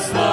slow.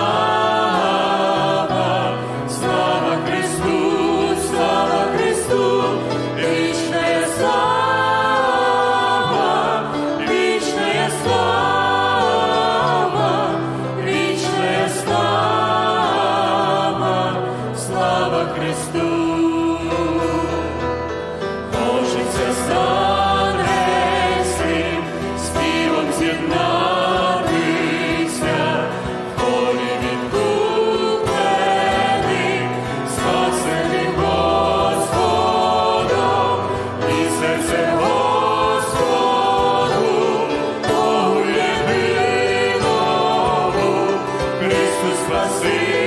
Спаси.